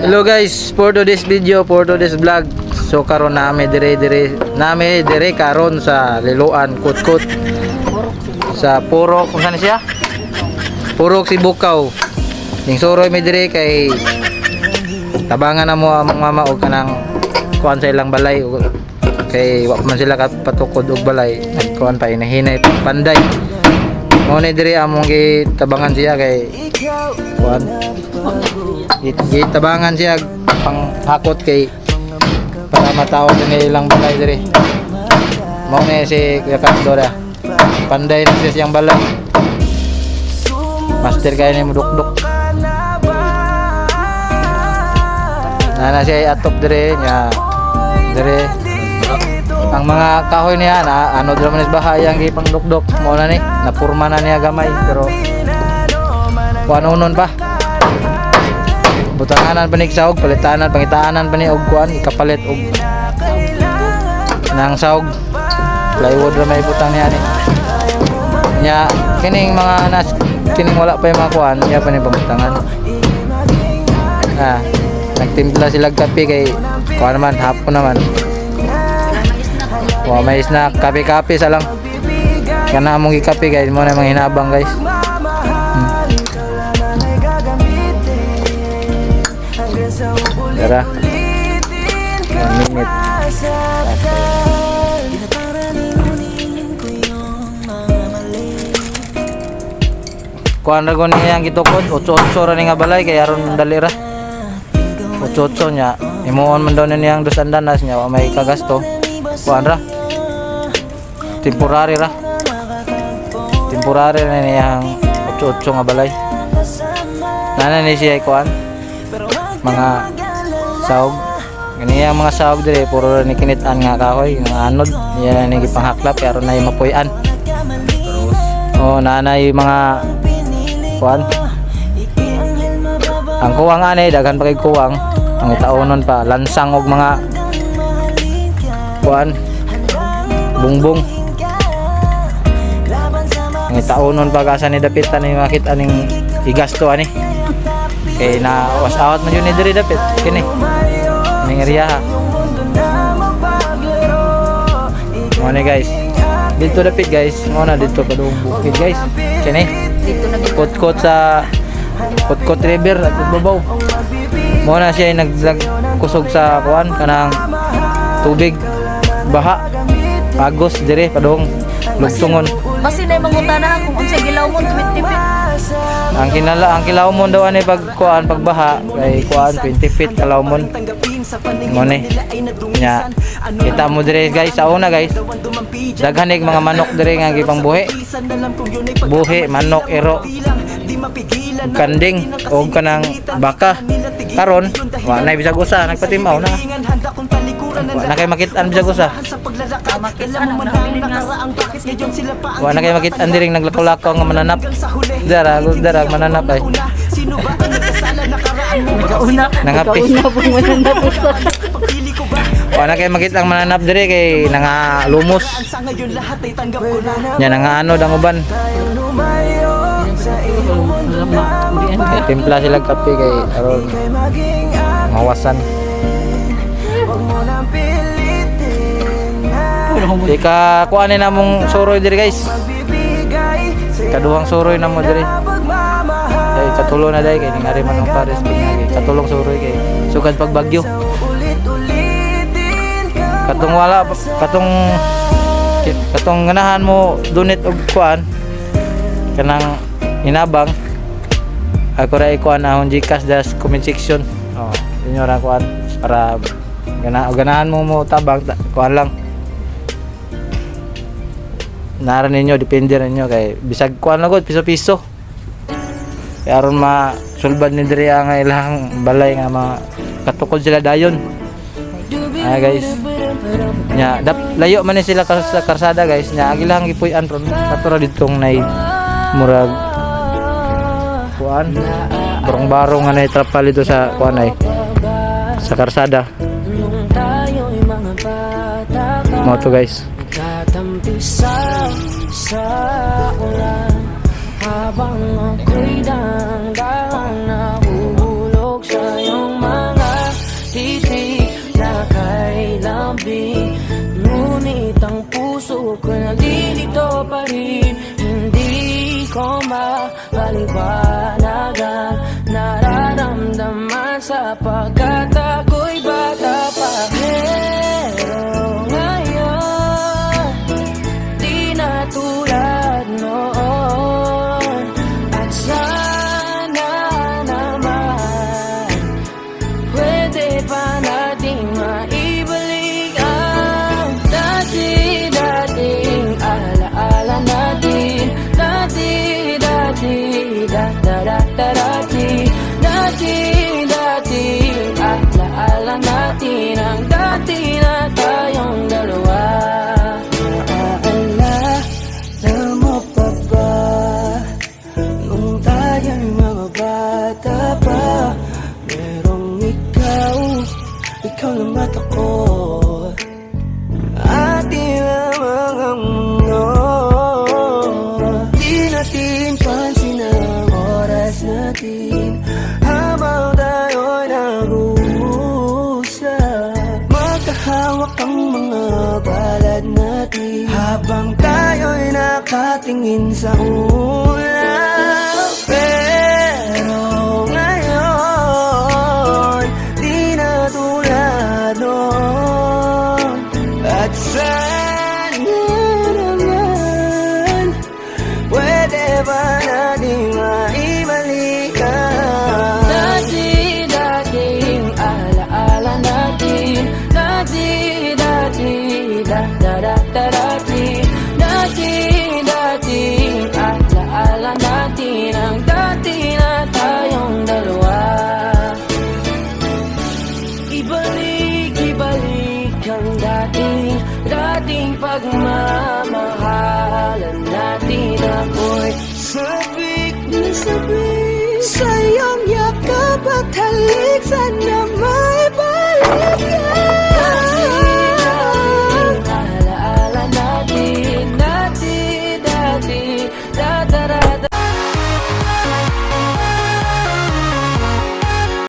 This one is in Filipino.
Hello guys, for today's video, for today's vlog. So karon nami dire dire nami dire karon sa Liloan Kutkut. Sa Purok, kung saan siya? Purok si Bukaw. Ning suroy mi dire kay tabangan na mo ang mama og kanang kuan sa ilang balay kay wa man sila kapatukod og balay nagkuan pa inahinay panday mo ni dire among gitabangan siya kay kuan Git- gitabangan siya pang hakot kay para matawag ni ilang balay dire mo ni si Kuya Kandora panday na siya siyang balay. Master kaya ni mo dukduk Nana siya atop dire nya dire ang mga kahoy niya na ano man is bahayang gipang dukdok mo na ni napurma na niya gamay pero kuan unon pa. Butanganan pa ni saog palitanan pangitaanan pa ni og kuan ikapalit og. Nang saog plywood ra may butang niya ni. Nya kining mga nas kining wala pa yung mga kuan niya pa ni pamutangan ah nagtimpla sila kape kay kuan naman hapon naman. Wa may snack, kape-kape sa lang. Kana among ikape guys, mo na mga hinabang guys. Tara. One minute. Kuan ra goni yang gitukod, 8-8 ra ni nga balay kay aron dali ra. 8-8 nya. Imuon man daw na niyang dusandanas nya, wa may kagasto. Kuan ra. Temporary ra. Temporary na niyang 8-8 nga balay. Nana ni siya kuan. Mga saog. Ganyan mga saog dire puro ni kinitan nga kahoy nga anod niya ni gipanghaklap pero na mapuy-an. Oh, nanay mga kuan. Ang kuwang ani daghan pa kay kuwang. Ang itaonon pa lansang og mga kuan bungbong. Ang itaonon pa kasa ni dapitan ni makita ning igasto ani. Kay na was out man yun ni diri dapit kini. Ning area ha. Mo ni guys. Dito dapit guys. Mo na dito kadung bukid guys. Kini. Dito na dito. Kotkot sa Kotkot River at babaw. Mo na siya nag kusog sa kuan kanang tubig baha agos dire padong lugtungon Basi na yung mangutana kung unsa gilaw mo tuwit-tipit. ang kinala ang kilawmon daw ani pag kuan pagbaha kay kuan 20 feet kalawmon mo ni nya kita mo dire guys sa una guys. daghan ig mga manok dire nga gipang buhi. buhi manok ero. kanding o kanang baka. karon wa na bisag usa nagpatimaw na. Wa na kay makitaan bisag usa. Makita na nabilin nga. wa na kay makitaan diring naglakaw-lakaw nga mananap. Dara dara mananap ay Nagkauna. Nangapis. Nagkauna po mananap. Ito. wa na kay makita ang mananap dire kay nanga lumos nya nanga ano dang uban kay timpla sila kape kay aron. Mawasan. Di ka kuanin na mong suroy diri guys. Kaduhang suroy na mo diri. Ay katulo na dai kay ningari man ang pares pinagi. Katulong suroy kay sugad pag bagyo. Katong wala katong katong ganahan mo dunit og kuan kanang inabang ako ra ikuan ahon Gcash das comment section. Oh, inyo ra kuan para gana ganahan mo mo tabang ta, kuan lang naran ninyo depende ninyo kay bisag kuan lagod piso-piso kaya aron ma sulbad ni diri ang ilang balay nga mga katukod sila dayon. Ay guys. Nya dap layo man ni sila kas- sa karsada guys. Nya agilang gipuy-an ron. Katura ditong nay murag kuan barong-barong nga nay trapal dito sa kuan ay sa karsada. Mo to guys. Sa ulan ko mapaliwanagan Nararamdaman sapagkat ako'y mga balad natin. Habang tayo'y nakatingin sa ulap Pero ngayon Di na tulad noon. At sana Ibalik, ibalik ang dating, dating pagmamahalan natin. Ako'y sabik na sabik. Sayong yakap at halik sa naman